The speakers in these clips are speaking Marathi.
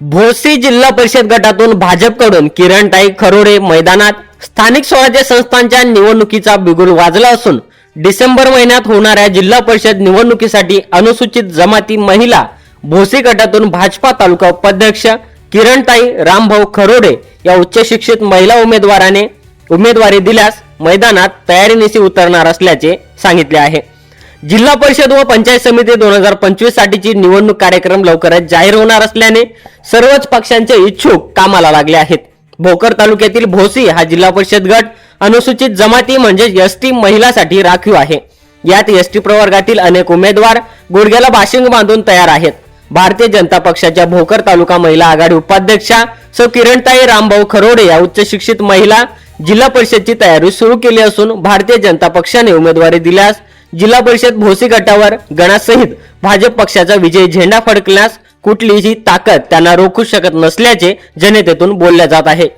भोसी जिल्हा परिषद गटातून भाजपकडून किरणताई खरोडे मैदानात स्थानिक स्वराज्य संस्थांच्या निवडणुकीचा बिगुल वाजला असून डिसेंबर महिन्यात होणाऱ्या जिल्हा परिषद निवडणुकीसाठी अनुसूचित जमाती महिला भोसी गटातून भाजपा तालुका उपाध्यक्ष किरणताई रामभाऊ खरोडे या उच्च शिक्षित महिला उमेदवाराने उमेदवारी दिल्यास मैदानात तयारीनिशी उतरणार असल्याचे सांगितले आहे. जिल्हा परिषद व पंचायत समिती दोन हजार पंचवीस साठीची निवडणूक कार्यक्रम लवकरच जाहीर होणार असल्याने सर्वच पक्षांचे इच्छुक कामाला लागले आहेत. भोकर तालुक्यातील भोसी हा जिल्हा परिषद गट अनुसूचित जमाती म्हणजे एसटी महिलासाठी राखीव आहे. यात एसटी प्रवर्गातील अनेक उमेदवार गुडघ्याला बाशिंग बांधून तयार आहेत. भारतीय जनता पक्षाच्या भोकर तालुका महिला आघाडी उपाध्यक्षा सौ किरणताई रामभाऊ खरोडे या उच्च शिक्षित महिला जिल्हा परिषदची तयारी सुरू केली असून भारतीय जनता पक्षाने उमेदवारी दिल्यास जिल्हा परिषद भोसी गटावर गणासहित भाजप पक्षाचा विजय झेंडा फडकल्यास कुठलीही ताकद त्यांना रोखू शकत नसल्याचे जनतेतून बोलले जात आहे.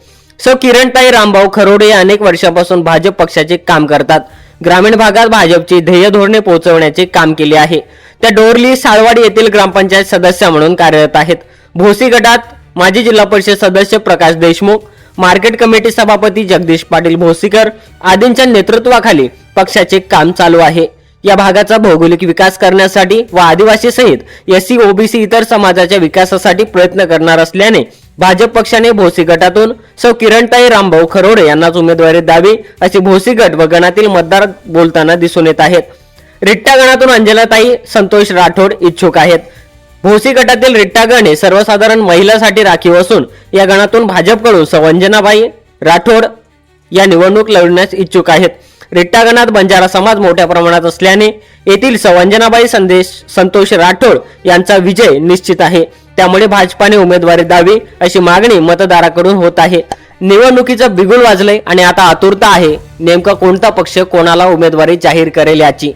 सौ. किरणताई रामभाऊ खरोडे अनेक वर्षापासून भाजप पक्षाचे काम करतात. ग्रामीण भागात भाजपची ध्येय धोरणे पोहोचवण्याचे काम केले आहे. त्या डोरली साळवाडी येथील ग्रामपंचायत सदस्य म्हणून कार्यरत आहेत. भोसी गटात माजी जिल्हा परिषद सदस्य प्रकाश देशमुख मार्केट कमिटी सभापती जगदीश पाटील भोसीकर आदींच्या नेतृत्वाखाली पक्षाचे काम चालू आहे. या भागाचा भौगोलिक विकास करण्यासाठी व आदिवासी सहित एससी ओबीसी इतर समाजाच्या विकासासाठी प्रयत्न करणार असल्याने भाजप पक्षाने भोसी गटातून सौ किरणताई रामभाऊ खरोडे यांनाच उमेदवारी द्यावी असे भोसी गट व गणातील मतदार बोलताना दिसून येत आहेत. रिट्टा गणातून अंजलाताई संतोष राठोड इच्छुक आहेत. भोसी गटातील रिट्टा गण हे सर्वसाधारण महिलांसाठी राखीव असून या गणातून भाजपकडून सवंजनाबाई राठोड या निवडणूक लढण्यास इच्छुक आहेत. रिट्टागनाथ बंजारा समाज मोठ्या प्रमाणात असल्याने येथील सवंजनाबाई संदेश संतोष राठोड यांचा विजय निश्चित आहे. त्यामुळे भाजपाने उमेदवारी द्यावी अशी मागणी मतदाराकडून होत आहे. निवडणुकीचं बिगुल वाजलंय आणि आता आतुरता आहे. नेमका कोणता पक्ष कोणाला उमेदवारी जाहीर करेल याची?